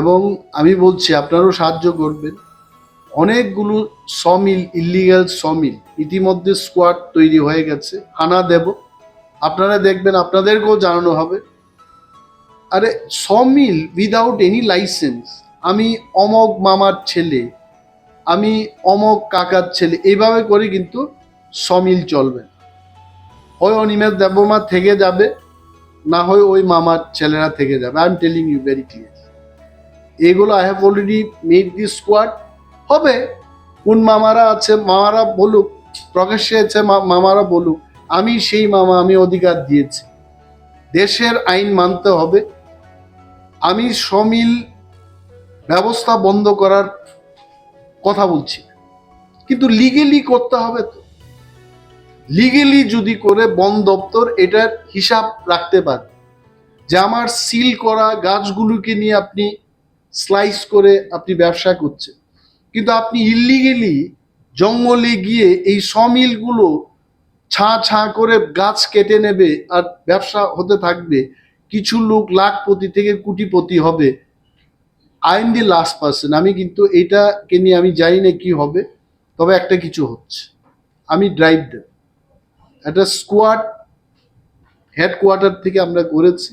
এবং আমি বলছি, আপনারও সাহায্য করবেন। অনেকগুলো সমিল ইলিগাল সমিল, ইতিমধ্যে স্কোয়াড তৈরি হয়ে গেছে। আনা দেব। আপনারা দেখবেন, আপনাদেরকেও জানানো হবে। আরে, সমিল উইদাউট এনি লাইসেন্স আমি অমক মামার ছেলে, আমি অমক কাকার ছেলে, এইভাবে করে কিন্তু সমিল চলবে। হয় অনিমেষ দেবমা থেকে যাবে, না হয় ওই মামার ছেলেরা থেকে যাবে। I am telling you very clear এগুলো I have already made the squad হবে। কোন মামারা আছে, মামারা বলুক, প্রকাশ্যে আছে মামারা বলুক, আমি সেই মামা, আমি অধিকার দিয়েছি। দেশের আইন মানতে হবে। আমি সমিল ব্যবস্থা বন্ধ করার কথা বলছি। কিন্তু লিগেলি করতে হবে তো। লিগেলি যদি করে বন দপ্তর এটার হিসাব রাখতে পারে। যে আমার সিল করা গাছগুলোকে নিয়ে আপনি স্লাইস করে আপনি ব্যবসা করছেন। কিন্তু আপনি ইলিগেলি জঙ্গলে গিয়ে এই সমিলগুলো ছা ছা করে গাছ কেটে নেবে আর ব্যবসা হতে থাকবে, কিছু লোক লাখপতি থেকে কোটিপতি হবে। I am the last person আমি কিন্তু এটাকে নিয়ে আমি জানি না কি হবে, তবে একটা কিছু হচ্ছে। আমি ড্রাইভ একটা স্কোয়াড হেডকোয়ার্টার থেকে আমরা করেছি।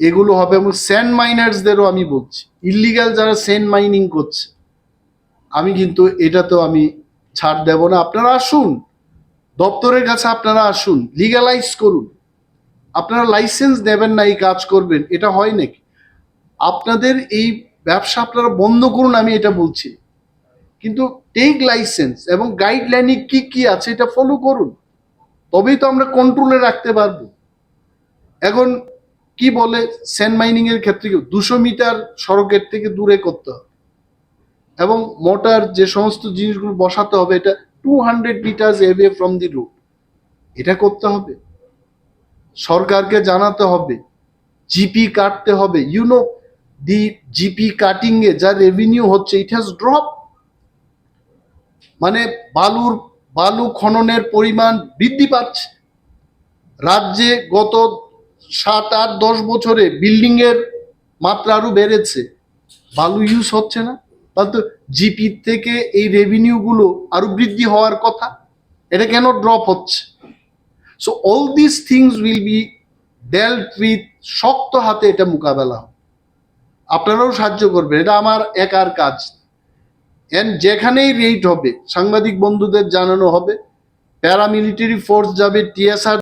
এগুলো হবে এবং স্যান্ড মাইনার্সদেরও আমি বলছি। ইলিগাল যারা স্যান্ড মাইনিং করছে, আমি কিন্তু এটা তো আমি ছাড় দেব না। আপনারা আসুন, দপ্তরের কাছে আপনারা আসুন লিগালাইজ করুন। আপনারা লাইসেন্স দেবেন না এই কাজ করবেন, এটা হয় নাকি? আপনাদের এই ব্যবসা আপনারা বন্ধ করুন, আমি এটা বলছি। কিন্তু টেক লাইসেন্স এবং গাইডলাইনে কি কি আছে, এটা ফলো করুন। তবেই তো আমরা কন্ট্রোলে রাখতে পারব। এখন কি বলে? স্যান্ড মাইনিং এর ক্ষেত্রে দুশো মিটার সড়কের থেকে দূরে করতে হবে। এবং মোটার যে সমস্ত জিনিসগুলো বসাতে হবে, এটা two hundred metres away from the route এটা করতে হবে। সরকারকে জানাতে হবে। জিপি কাটতে হবে। You know the GP cutting এ যা রেভিনিউ হচ্ছে ইট হ্যাজ ড্রপ মানে বালুর, বালু খননের পরিমাণ বৃদ্ধি পাচ্ছে। রাজ্যে গত সাত আট দশ বছরে বিল্ডিং এর মাত্রা আরও বেড়েছে। বালু ইউজ হচ্ছে না। তাহলে জিপি থেকে এই রেভিনিউ গুলো আরও বৃদ্ধি হওয়ার কথা। এটা কেন ড্রপ হচ্ছে? So all this things will be dealt with শক্ত হাতে এটা মোকাবেলা আপনারাও সাহায্য করবেন। এটা আমার একার কাজ। এন্ড যেখানেই রেট হবে, সাংবাদিক বন্ধুদের জানানো হবে প্যারামিলিটারি ফোর্স যাবে টিএসআর